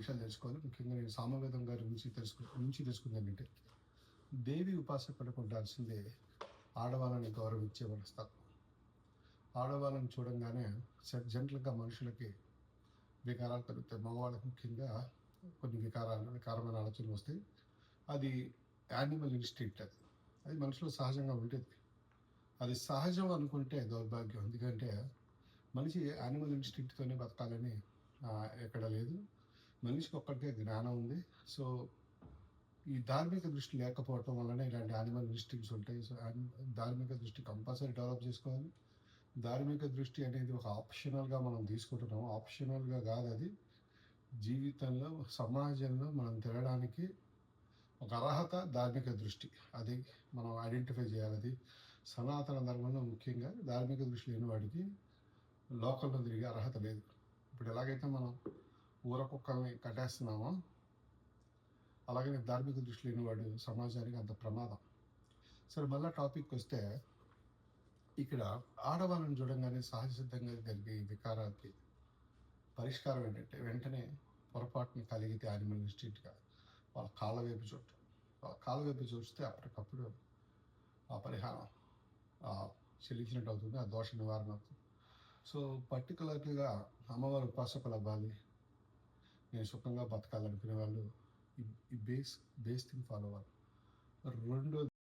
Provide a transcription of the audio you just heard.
విషయాలు తెలుసుకోవాలి. ముఖ్యంగా నేను సామవేదం గారి గురించి తెలుసుకు నుంచి తెలుసుకుంది ఏంటంటే దేవి ఉపాసకులకు ఉండాల్సిందే ఆడవాళ్ళని గౌరవించే మనస్తత్వం ఆడవాళ్ళని చూడంగానే జ- జనరల్గా మనుషులకి వికారాలు కలుగుతాయి మగవాళ్ళకి ముఖ్యంగా కొన్ని వికారాలు వికారమైన ఆలోచనలు వస్తాయి. అది యానిమల్ ఇన్స్టింక్ట్ అది. అది మనుషులు సహజంగా ఉంటుంది అది సహజం అనుకుంటే దౌర్భాగ్యం. ఎందుకంటే మనిషి యానిమల్ ఇన్స్టింక్ట్తోనే బతకాలని ఎక్కడ లేదు. మనిషికి ఒక్కడికే జ్ఞానం ఉంది. సో ఈ ధార్మిక దృష్టి లేకపోవటం వలన ఇలాంటి యానిమల్ ఇన్స్టింగ్స్ ఉంటాయి. సో ధార్మిక దృష్టి కంపల్సరీ డెవలప్ చేసుకోవాలి. ధార్మిక దృష్టి అనేది ఒక ఆప్షనల్గా మనం తీసుకుంటున్నాము. ఆప్షనల్గా కాదు అది. జీవితంలో సమాజంలో మనం తిరగడానికి ఒక అర్హత ధార్మిక దృష్టి. అది మనం ఐడెంటిఫై చేయాలి. అది సనాతన ధర్మంలో ముఖ్యంగా ధార్మిక దృష్టి లేని వాడికి లోకల్లో తిరిగే అర్హత లేదు. ఇప్పుడు ఎలాగైతే మనం ఊర కుక్కల్ని కట్టేస్తున్నామో అలాగే ధార్మిక దృష్టి లేని వాడు సమాజానికి అంత ప్రమాదం. సరే మళ్ళీ టాపిక్ వస్తే ఇక్కడ ఆడవాళ్ళని చూడంగానే సహజ సిద్ధంగా జరిగే ఈ వికారాలకి పరిష్కారం ఏంటంటే వెంటనే పొరపాటుని కలిగితే ఆనిమల్ ఇన్స్టిట్యూట్గా వాళ్ళ కాళ్ళ వైపు చూడటం. వాళ్ళ కాళ్ళ వైపు చూస్తే అప్పటికప్పుడు ఆ పరిహారం చెల్లించినట్టు అవుతుంది ఆ దోష నివారణ అవుతుంది. సో పర్టికులర్గా అమ్మవారి ఉపాసకులు అవ్వాలి నేను సుఖంగా బతకాలనుకునే వాళ్ళు ఈ- ఈ బేస్ బేస్ థింగ్ ఫాలో అవ్వాలి. రెండోది